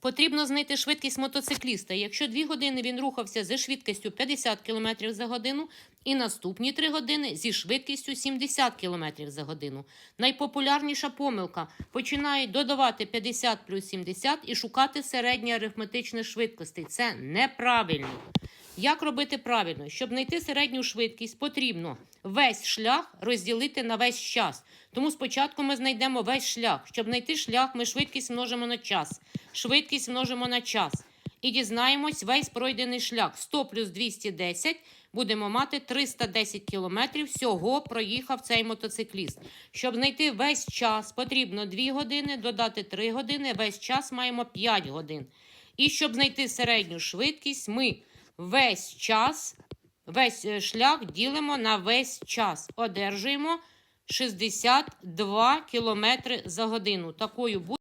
Потрібно знайти швидкість мотоцикліста. Якщо 2 години він рухався зі швидкістю 50 км за годину, і наступні 3 години зі швидкістю 70 км за годину. Найпопулярніша помилка починають додавати 50 плюс 70 і шукати середні арифметичні швидкості. Це неправильно. Як робити правильно? Щоб знайти середню швидкість, потрібно весь шлях розділити на весь час. Тому спочатку ми знайдемо весь шлях. Щоб знайти шлях, ми швидкість множимо на час. Швидкість множимо на час. І дізнаємось весь пройдений шлях. 100 плюс 210 будемо мати 310 кілометрів. Всього проїхав цей мотоцикліст. Щоб знайти весь час, потрібно 2 години, додати 3 години. Весь час маємо 5 годин. І щоб знайти середню швидкість, ми весь час, весь е, шлях ділимо на весь час. Одержуємо 62 км за годину. Такою буде